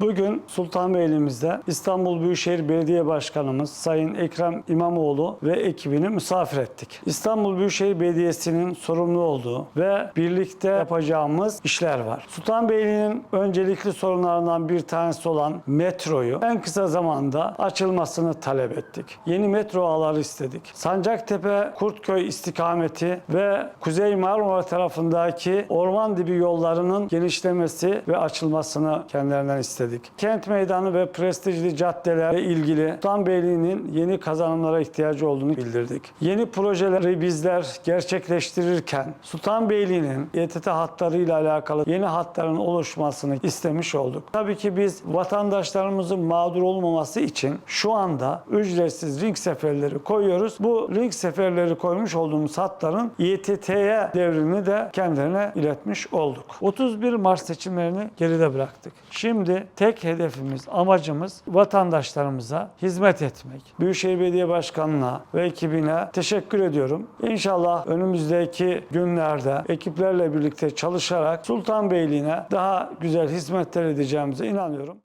Bugün Sultanbeyli'mizde İstanbul Büyükşehir Belediye Başkanımız Sayın Ekrem İmamoğlu ve ekibini misafir ettik. İstanbul Büyükşehir Belediyesi'nin sorumlu olduğu ve birlikte yapacağımız işler var. Sultanbeyli'nin öncelikli sorunlarından bir tanesi olan metroyu en kısa zamanda açılmasını talep ettik. Yeni metro ağları istedik. Sancaktepe Kurtköy istikameti ve Kuzey Marmara tarafındaki orman dibi yollarının genişlemesi ve açılmasını kendilerinden istedik. Kent meydanı ve prestijli caddelerle ilgili Sultanbeyli'nin yeni kazanımlara ihtiyacı olduğunu bildirdik. Yeni projeleri bizler gerçekleştirirken Sultanbeyli'nin İETT hatlarıyla alakalı yeni hatların oluşmasını istemiş olduk. Tabii ki biz vatandaşlarımızın mağdur olmaması için şu anda ücretsiz ring seferleri koyuyoruz. Bu ring seferleri koymuş olduğumuz hatların İETT'ye devrini de kendilerine iletmiş olduk. 31 Mart seçimlerini geride bıraktık. Şimdi tek hedefimiz, amacımız vatandaşlarımıza hizmet etmek. Büyükşehir Belediye Başkanı'na ve ekibine teşekkür ediyorum. İnşallah önümüzdeki günlerde ekiplerle birlikte çalışarak Sultanbeyli'ne daha güzel hizmetler edeceğimize inanıyorum.